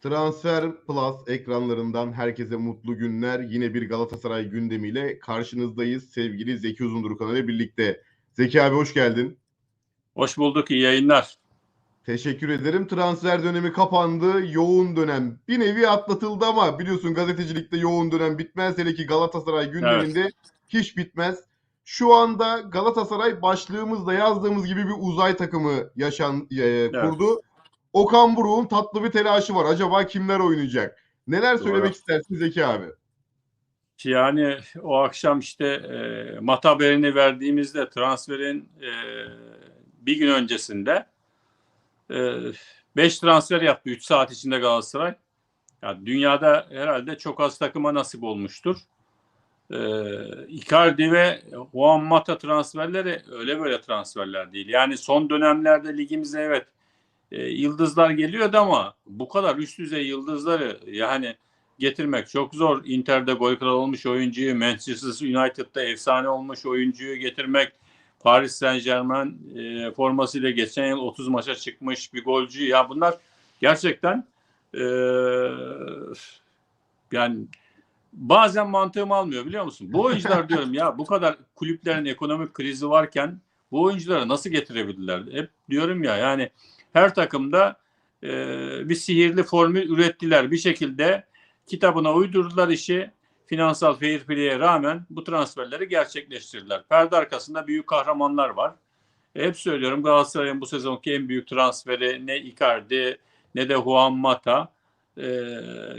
Transfer Plus ekranlarından herkese mutlu günler. Yine bir Galatasaray gündemiyle karşınızdayız. Sevgili Zeki Uzundurkan ile birlikte. Zeki abi hoş geldin. Hoş bulduk, iyi yayınlar. Teşekkür ederim. Transfer dönemi kapandı. Yoğun dönem bir nevi atlatıldı ama biliyorsun gazetecilikte yoğun dönem bitmez. Hele ki Galatasaray gündeminde hiç bitmez. Şu anda Galatasaray başlığımızda yazdığımız gibi bir uzay takımı yaşan e, kurdu. Okan Buruk'un tatlı bir telaşı var. Acaba kimler oynayacak? Neler söylemek Doğru. istersin Zeki abi? Yani o akşam işte e, mat haberini verdiğimizde transferin e, bir gün öncesinde 5 transfer yaptı 3 saat içinde Galatasaray. Yani dünyada herhalde çok az takıma nasip olmuştur. E, Icardi ve Juan Mata transferleri öyle böyle transferler değil. Yani son dönemlerde ligimize evet e, yıldızlar geliyordu ama bu kadar üst düzey yıldızları yani getirmek çok zor. Inter'de gol kralı olmuş oyuncuyu, Manchester United'da efsane olmuş oyuncuyu getirmek, Paris Saint Germain e, formasıyla geçen yıl 30 maça çıkmış bir golcü. Ya bunlar gerçekten e, yani bazen mantığım almıyor biliyor musun? Bu oyuncular diyorum ya bu kadar kulüplerin ekonomik krizi varken bu oyuncuları nasıl getirebilirler? Hep diyorum ya yani her takımda e, bir sihirli formül ürettiler. Bir şekilde kitabına uydurdular işi. Finansal fair play'e rağmen bu transferleri gerçekleştirdiler. Perde arkasında büyük kahramanlar var. E, hep söylüyorum Galatasaray'ın bu sezonki en büyük transferi ne Icardi ne de Juan Mata. E,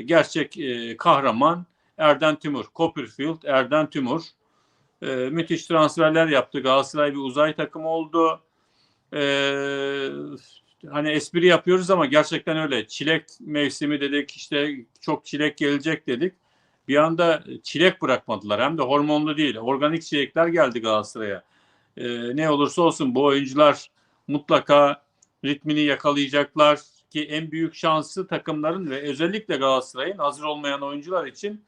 gerçek e, kahraman Erden Timur. Copperfield, Erden Timur. E, müthiş transferler yaptı. Galatasaray bir uzay takımı oldu. E, hani espri yapıyoruz ama gerçekten öyle. Çilek mevsimi dedik işte çok çilek gelecek dedik. Bir anda çilek bırakmadılar. Hem de hormonlu değil. Organik çilekler geldi Galatasaray'a. Ee, ne olursa olsun bu oyuncular mutlaka ritmini yakalayacaklar ki en büyük şansı takımların ve özellikle Galatasaray'ın hazır olmayan oyuncular için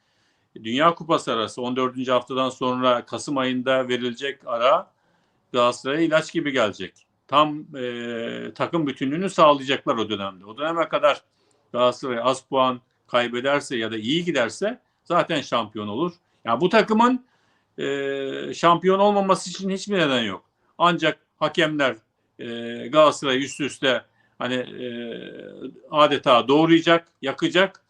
Dünya Kupası arası 14. haftadan sonra Kasım ayında verilecek ara Galatasaray'a ilaç gibi gelecek tam e, takım bütünlüğünü sağlayacaklar o dönemde. O döneme kadar Galatasaray az puan kaybederse ya da iyi giderse zaten şampiyon olur. Yani bu takımın e, şampiyon olmaması için hiçbir neden yok. Ancak hakemler e, Galatasaray üst üste hani e, adeta doğrayacak, yakacak.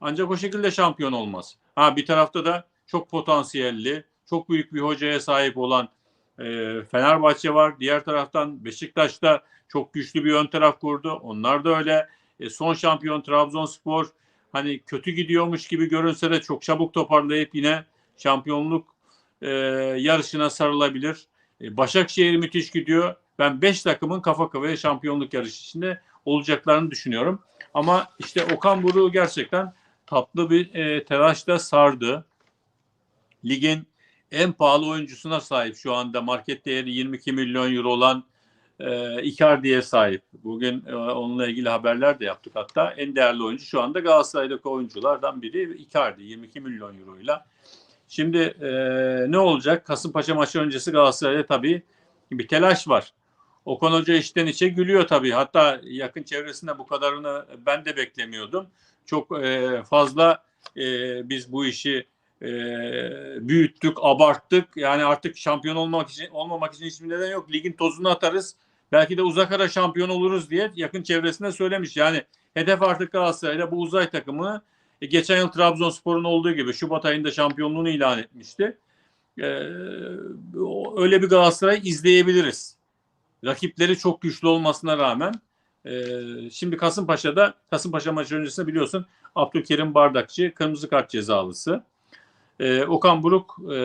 Ancak o şekilde şampiyon olmaz. Ha bir tarafta da çok potansiyelli, çok büyük bir hocaya sahip olan e, Fenerbahçe var. Diğer taraftan Beşiktaş'ta çok güçlü bir ön taraf kurdu. Onlar da öyle. E, son şampiyon Trabzonspor hani kötü gidiyormuş gibi görünse de çok çabuk toparlayıp yine şampiyonluk e, yarışına sarılabilir. E, Başakşehir müthiş gidiyor. Ben 5 takımın kafa kafaya şampiyonluk yarışı içinde olacaklarını düşünüyorum. Ama işte Okan Buruk'u gerçekten tatlı bir e, telaşla sardı. Ligin en pahalı oyuncusuna sahip şu anda market değeri 22 milyon euro olan e, Icardi'ye sahip. Bugün e, onunla ilgili haberler de yaptık hatta. En değerli oyuncu şu anda Galatasaray'daki oyunculardan biri Icardi 22 milyon euroyla. Şimdi e, ne olacak? Kasımpaşa maçı öncesi Galatasaray'da tabii bir telaş var. Okan Hoca içten içe gülüyor tabii. Hatta yakın çevresinde bu kadarını ben de beklemiyordum. Çok e, fazla e, biz bu işi e, büyüttük, abarttık. Yani artık şampiyon olmak için olmamak için hiçbir neden yok. Ligin tozunu atarız. Belki de uzak ara şampiyon oluruz diye yakın çevresinde söylemiş. Yani hedef artık Galatasaray'da bu uzay takımı e, geçen yıl Trabzonspor'un olduğu gibi Şubat ayında şampiyonluğunu ilan etmişti. E, öyle bir Galatasaray izleyebiliriz. Rakipleri çok güçlü olmasına rağmen e, şimdi Kasımpaşa'da Kasımpaşa maçı öncesinde biliyorsun Abdülkerim Bardakçı kırmızı kart cezalısı. E, Okan Buruk e,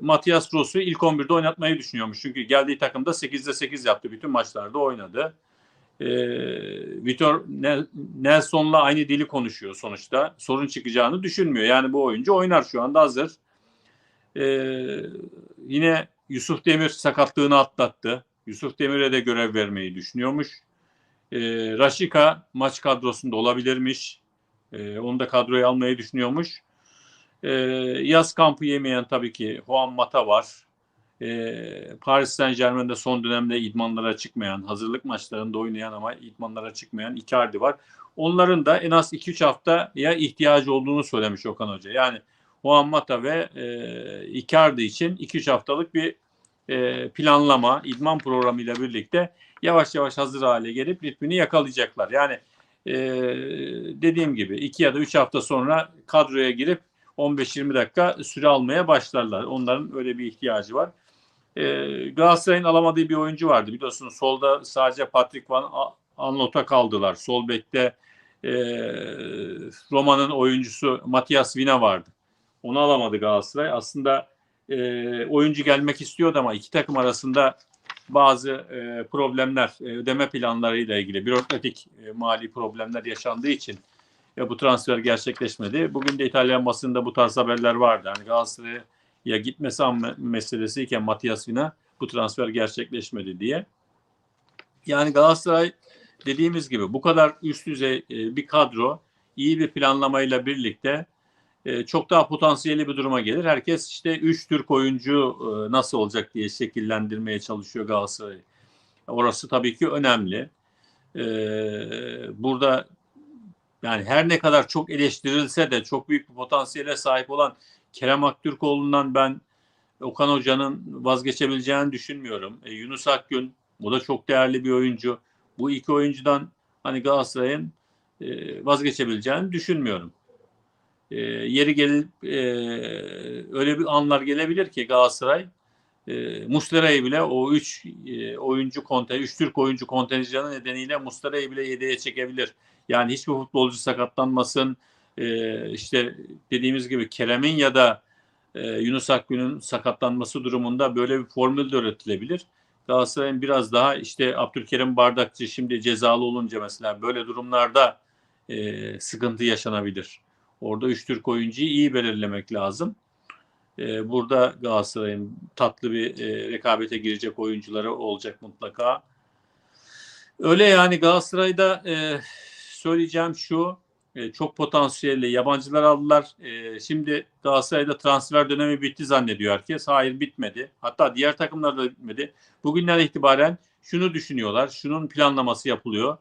Matias Ross'u ilk 11'de oynatmayı düşünüyormuş. Çünkü geldiği takımda 8'de 8 yaptı. Bütün maçlarda oynadı. E, Vitor Nelson'la aynı dili konuşuyor sonuçta. Sorun çıkacağını düşünmüyor. Yani bu oyuncu oynar şu anda hazır. E, yine Yusuf Demir sakatlığını atlattı. Yusuf Demir'e de görev vermeyi düşünüyormuş. E, Raşika maç kadrosunda olabilirmiş. E, onu da kadroya almayı düşünüyormuş. E, yaz kampı yemeyen tabii ki Juan Mata var. e, Paris Saint Germain'de son dönemde idmanlara çıkmayan, hazırlık maçlarında oynayan ama idmanlara çıkmayan Icardi var. Onların da en az 2-3 haftaya ihtiyacı olduğunu söylemiş Okan Hoca. Yani Juan Mata ve e, Icardi için 2-3 haftalık bir e, planlama, idman programıyla birlikte yavaş yavaş hazır hale gelip ritmini yakalayacaklar. Yani e, dediğim gibi 2 ya da 3 hafta sonra kadroya girip 15-20 dakika süre almaya başlarlar. Onların öyle bir ihtiyacı var. E, Galatasaray'ın alamadığı bir oyuncu vardı. Biliyorsunuz solda sadece Patrick Van Anlot'a kaldılar. Sol bekte e, Roma'nın oyuncusu Matias Vina vardı. Onu alamadı Galatasaray. Aslında e, oyuncu gelmek istiyordu ama iki takım arasında bazı e, problemler, e, ödeme planlarıyla ilgili bürokratik e, mali problemler yaşandığı için e, bu transfer gerçekleşmedi. Bugün de İtalyan basında bu tarz haberler vardı. Yani Galatasaray'a gitmesi meselesiyken Matias Vina bu transfer gerçekleşmedi diye. Yani Galatasaray dediğimiz gibi bu kadar üst düzey e, bir kadro iyi bir planlamayla birlikte e, çok daha potansiyeli bir duruma gelir. Herkes işte 3 Türk oyuncu e, nasıl olacak diye şekillendirmeye çalışıyor Galatasaray. Orası tabii ki önemli. Burada yani her ne kadar çok eleştirilse de çok büyük bir potansiyele sahip olan Kerem Aktürkoğlu'ndan ben Okan Hoca'nın vazgeçebileceğini düşünmüyorum. E, Yunus Akgün o da çok değerli bir oyuncu. Bu iki oyuncudan hani Galatasaray'ın e, vazgeçebileceğini düşünmüyorum. E, yeri gelip e, öyle bir anlar gelebilir ki Galatasaray e, Muslera'yı bile o üç e, oyuncu konten, üç Türk oyuncu kontenjanı nedeniyle Muslera'yı bile yedeğe çekebilir. Yani hiçbir futbolcu sakatlanmasın. E, işte dediğimiz gibi Kerem'in ya da e, Yunus Akgün'ün sakatlanması durumunda böyle bir formül de üretilebilir. Galatasaray'ın biraz daha işte Abdülkerim Bardakçı şimdi cezalı olunca mesela böyle durumlarda e, sıkıntı yaşanabilir. Orada üç Türk oyuncuyu iyi belirlemek lazım. E, burada Galatasaray'ın tatlı bir e, rekabete girecek oyuncuları olacak mutlaka. Öyle yani Galatasaray'da e, söyleyeceğim şu e, çok potansiyelli yabancılar aldılar. E, şimdi Galatasaray'da transfer dönemi bitti zannediyor herkes. Hayır bitmedi. Hatta diğer takımlarda da bitmedi. Bugünden itibaren şunu düşünüyorlar. Şunun planlaması yapılıyor.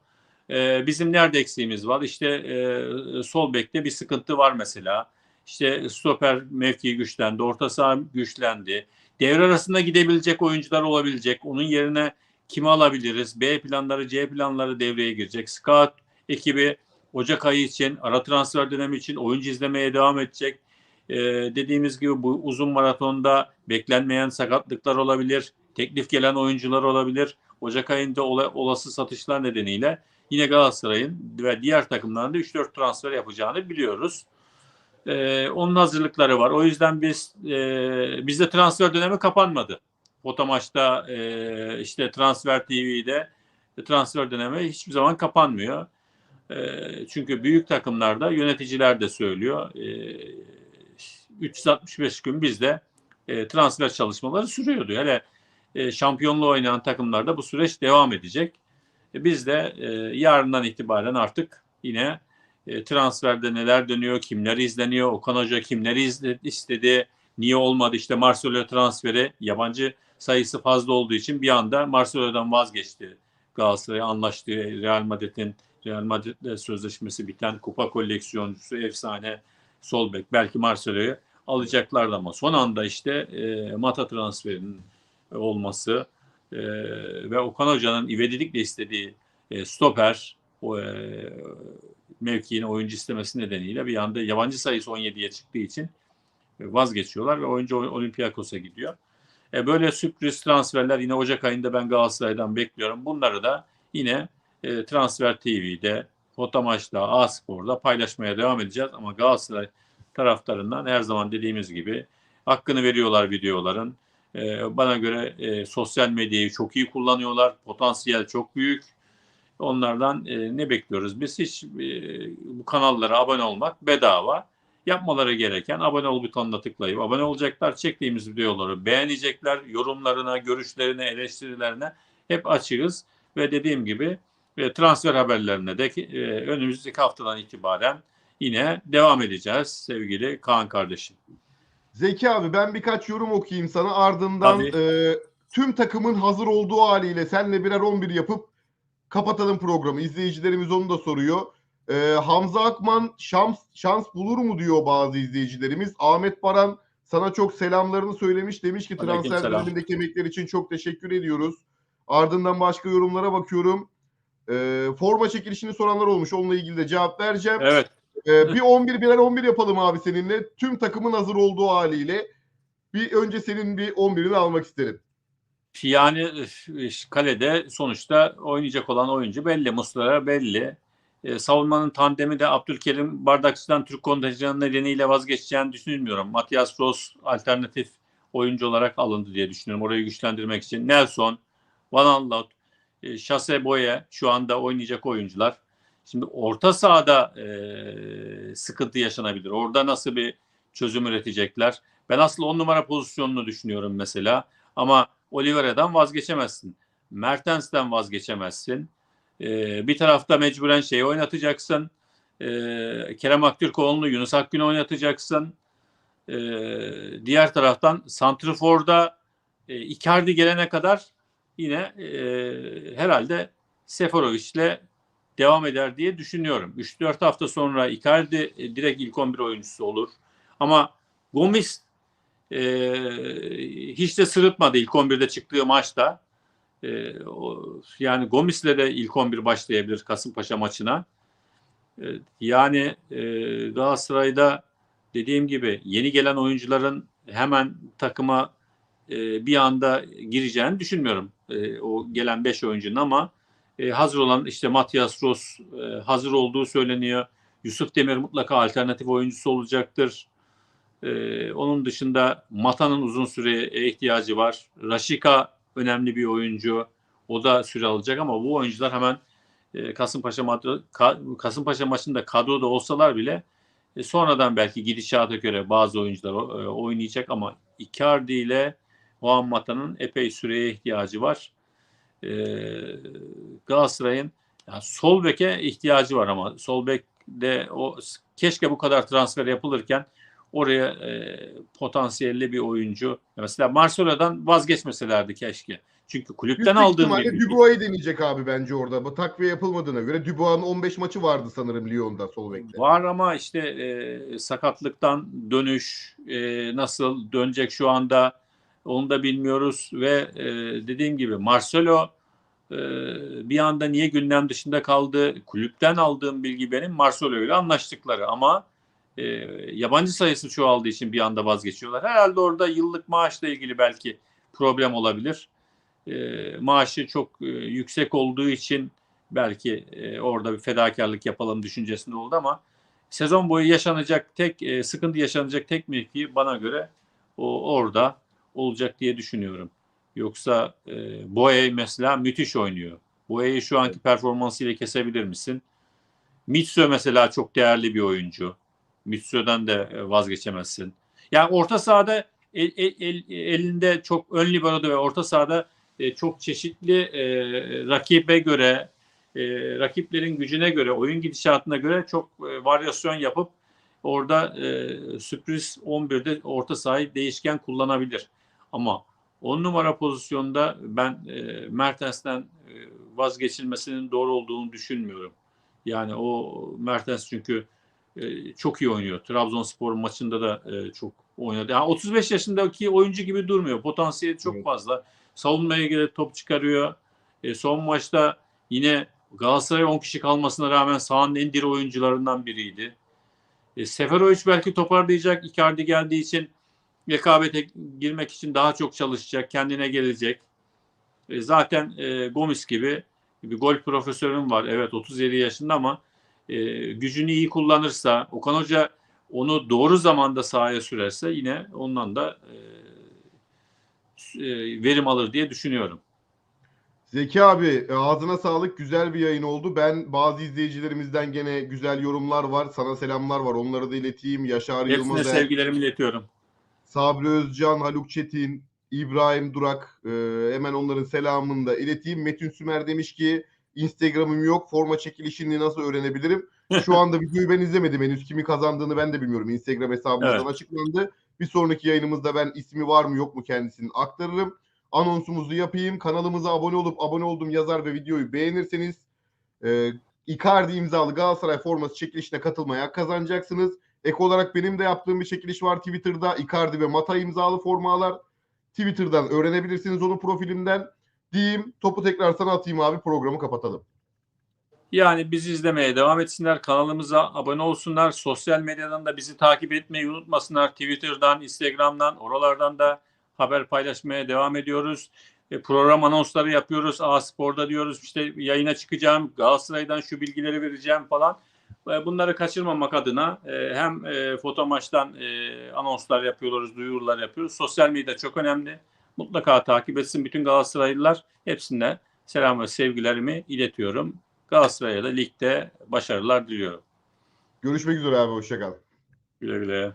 E, bizim nerede eksiğimiz var? İşte e, sol bekte bir sıkıntı var mesela. İşte stoper mevkii güçlendi. Orta saha güçlendi. Devre arasında gidebilecek oyuncular olabilecek. Onun yerine kimi alabiliriz? B planları, C planları devreye girecek. Scout ekibi Ocak ayı için, ara transfer dönemi için oyuncu izlemeye devam edecek. Ee, dediğimiz gibi bu uzun maratonda beklenmeyen sakatlıklar olabilir. Teklif gelen oyuncular olabilir. Ocak ayında ola, olası satışlar nedeniyle yine Galatasaray'ın ve diğer takımların da 3-4 transfer yapacağını biliyoruz. Ee, onun hazırlıkları var. O yüzden biz e, bizde transfer dönemi kapanmadı. Otamaç'ta e, işte Transfer TV'de transfer dönemi hiçbir zaman kapanmıyor. Çünkü büyük takımlarda yöneticiler de söylüyor. 365 gün bizde e, transfer çalışmaları sürüyordu. Hele e, şampiyonluğu oynayan takımlarda bu süreç devam edecek. E, biz de yarından itibaren artık yine transferde neler dönüyor, kimler izleniyor, Okan Hoca kimleri istedi, niye olmadı işte Marcelo transferi yabancı sayısı fazla olduğu için bir anda Marcelo'dan vazgeçti. Galatasaray anlaştığı Real Madrid'in Real Madrid'le sözleşmesi biten kupa koleksiyoncusu efsane sol bek belki Marcelo'yu alacaklardı ama son anda işte e, Mata transferinin olması e, ve Okan Hoca'nın ivedilikle istediği e, stoper o e, mevkiine oyuncu istemesi nedeniyle bir anda yabancı sayısı 17'ye çıktığı için e, vazgeçiyorlar ve oyuncu Olympiakos'a gidiyor. E, böyle sürpriz transferler yine Ocak ayında ben Galatasaray'dan bekliyorum. Bunları da yine e, Transfer TV'de, Fotamaç'ta, A-Spor'da paylaşmaya devam edeceğiz. Ama Galatasaray taraftarından her zaman dediğimiz gibi hakkını veriyorlar videoların. E, bana göre e, sosyal medyayı çok iyi kullanıyorlar. Potansiyel çok büyük. Onlardan e, ne bekliyoruz? Biz hiç e, bu kanallara abone olmak bedava. Yapmaları gereken abone ol butonuna tıklayıp abone olacaklar. Çektiğimiz videoları beğenecekler. Yorumlarına, görüşlerine, eleştirilerine hep açığız. Ve dediğim gibi ve transfer haberlerine de e, önümüzdeki haftadan itibaren yine devam edeceğiz sevgili Kaan kardeşim. Zeki abi ben birkaç yorum okuyayım sana ardından Tabii. e, tüm takımın hazır olduğu haliyle senle birer 11 yapıp kapatalım programı. İzleyicilerimiz onu da soruyor. E, Hamza Akman şans, şans bulur mu diyor bazı izleyicilerimiz. Ahmet Baran sana çok selamlarını söylemiş. Demiş ki transfer dönemindeki emekler için çok teşekkür ediyoruz. Ardından başka yorumlara bakıyorum. E, forma çekilişini soranlar olmuş. Onunla ilgili de cevap vereceğim. Evet. Ee, bir 11 birer 11 yapalım abi seninle. Tüm takımın hazır olduğu haliyle. Bir önce senin bir 11'ini almak isterim. Yani e, kalede sonuçta oynayacak olan oyuncu belli. Muslera belli. E, savunmanın tandemi de Abdülkerim Bardakçı'dan Türk kontenjanı nedeniyle vazgeçeceğini düşünmüyorum. Matias Ross alternatif oyuncu olarak alındı diye düşünüyorum. Orayı güçlendirmek için. Nelson, Van Aanholt, e, Şase Boye şu anda oynayacak oyuncular. Şimdi orta sahada e, sıkıntı yaşanabilir. Orada nasıl bir çözüm üretecekler? Ben aslında on numara pozisyonunu düşünüyorum mesela. Ama Oliveira'dan vazgeçemezsin. Mertens'ten vazgeçemezsin. Ee, bir tarafta mecburen şeyi oynatacaksın. Ee, Kerem Aktürkoğlu'nu Yunus Akgün'ü oynatacaksın. Ee, diğer taraftan Santrifor'da e, Icardi gelene kadar yine e, herhalde Seferovic'le devam eder diye düşünüyorum. 3-4 hafta sonra Icardi e, direkt ilk 11 oyuncusu olur. Ama Gomis e, hiç de sırıtmadı ilk 11'de çıktığı maçta. E, o, yani Gomis'le de ilk 11 başlayabilir Kasımpaşa maçına. E, yani e, Galatasaray'da dediğim gibi yeni gelen oyuncuların hemen takıma e, bir anda gireceğini düşünmüyorum. E, o gelen 5 oyuncunun ama e, hazır olan işte Matias Ross hazır olduğu söyleniyor. Yusuf Demir mutlaka alternatif oyuncusu olacaktır. Onun dışında Mata'nın uzun süreye ihtiyacı var. Raşika önemli bir oyuncu. O da süre alacak ama bu oyuncular hemen e, Kasımpaşa, Madri- Ka- Kasımpaşa maçında kadroda olsalar bile sonradan belki gidişata göre bazı oyuncular oynayacak ama Icardi ile Juan Mata'nın epey süreye ihtiyacı var. E, Galatasaray'ın yani sol beke ihtiyacı var ama sol bekde o keşke bu kadar transfer yapılırken oraya e, potansiyelli bir oyuncu. Mesela Marcelo'dan vazgeçmeselerdi keşke. Çünkü kulüpten Yüksek aldığım bir Dubois'u deneyecek abi bence orada. Bu takviye yapılmadığına göre Dubois'un 15 maçı vardı sanırım Lyon'da sol bekte. var ama işte e, sakatlıktan dönüş e, nasıl dönecek şu anda onu da bilmiyoruz ve e, dediğim gibi Marcelo e, bir anda niye gündem dışında kaldı? Kulüpten aldığım bilgi benim Marcelo ile anlaştıkları ama e, yabancı sayısı çoğaldığı için bir anda vazgeçiyorlar. Herhalde orada yıllık maaşla ilgili belki problem olabilir. Maaşı çok yüksek olduğu için belki orada bir fedakarlık yapalım düşüncesinde oldu ama sezon boyu yaşanacak tek sıkıntı yaşanacak tek mevki bana göre o orada olacak diye düşünüyorum. Yoksa e, Boye mesela müthiş oynuyor. Boye'yi şu anki performansıyla kesebilir misin? Mitsu mesela çok değerli bir oyuncu. Mitsu'dan da e, vazgeçemezsin. Yani orta sahada el, el- el- elinde çok ön libero'da ve orta sahada e, çok çeşitli e, rakibe göre e, rakiplerin gücüne göre oyun gidişatına göre çok e, varyasyon yapıp orada e, sürpriz 11'de orta sahayı değişken kullanabilir. Ama 10 numara pozisyonda ben e, Mertens'ten e, vazgeçilmesinin doğru olduğunu düşünmüyorum. Yani o Mertens çünkü e, çok iyi oynuyor. Trabzonspor maçında da e, çok oynadı. Yani 35 yaşındaki oyuncu gibi durmuyor. Potansiyeli çok Evet. fazla. Savunmaya göre top çıkarıyor. E, son maçta yine Galatasaray 10 kişi kalmasına rağmen sahanın en diri oyuncularından biriydi. E, Seferovic belki toparlayacak. Icardi geldiği için rekabete girmek için daha çok çalışacak. Kendine gelecek. E, zaten e, Gomis gibi bir gol profesörüm var. Evet 37 yaşında ama e, gücünü iyi kullanırsa, Okan Hoca onu doğru zamanda sahaya sürerse yine ondan da e, e, verim alır diye düşünüyorum. Zeki abi e, ağzına sağlık güzel bir yayın oldu. Ben bazı izleyicilerimizden gene güzel yorumlar var. Sana selamlar var. Onları da ileteyim. Yaşar Hepsine Yılmazer, sevgilerimi iletiyorum. Sabri Özcan, Haluk Çetin, İbrahim Durak. e, hemen onların selamını da ileteyim. Metin Sümer demiş ki Instagram'ım yok. Forma çekilişini nasıl öğrenebilirim? Şu anda videoyu ben izlemedim henüz. Kimi kazandığını ben de bilmiyorum. Instagram hesabımızdan Evet. açıklandı. Bir sonraki yayınımızda ben ismi var mı yok mu kendisinin aktarırım. Anonsumuzu yapayım. Kanalımıza abone olup abone oldum yazar ve videoyu beğenirseniz e, Icardi imzalı Galatasaray forması çekilişine katılmaya kazanacaksınız. Ek olarak benim de yaptığım bir çekiliş var Twitter'da. Icardi ve Mata imzalı formalar. Twitter'dan öğrenebilirsiniz onun profilinden. Diyeyim topu tekrar sana atayım abi programı kapatalım. Yani bizi izlemeye devam etsinler. Kanalımıza abone olsunlar. Sosyal medyadan da bizi takip etmeyi unutmasınlar. Twitter'dan, Instagram'dan, oralardan da haber paylaşmaya devam ediyoruz. E, program anonsları yapıyoruz. A Spor'da diyoruz işte yayına çıkacağım. Galatasaray'dan şu bilgileri vereceğim falan. Bunları kaçırmamak adına e, hem e, foto maçtan e, anonslar yapıyoruz, duyurular yapıyoruz. Sosyal medya çok önemli. Mutlaka takip etsin bütün Galatasaraylılar. Hepsine selam ve sevgilerimi iletiyorum. Galatasaray'a da ligde başarılar diliyorum. Görüşmek üzere abi hoşçakal. Güle güle.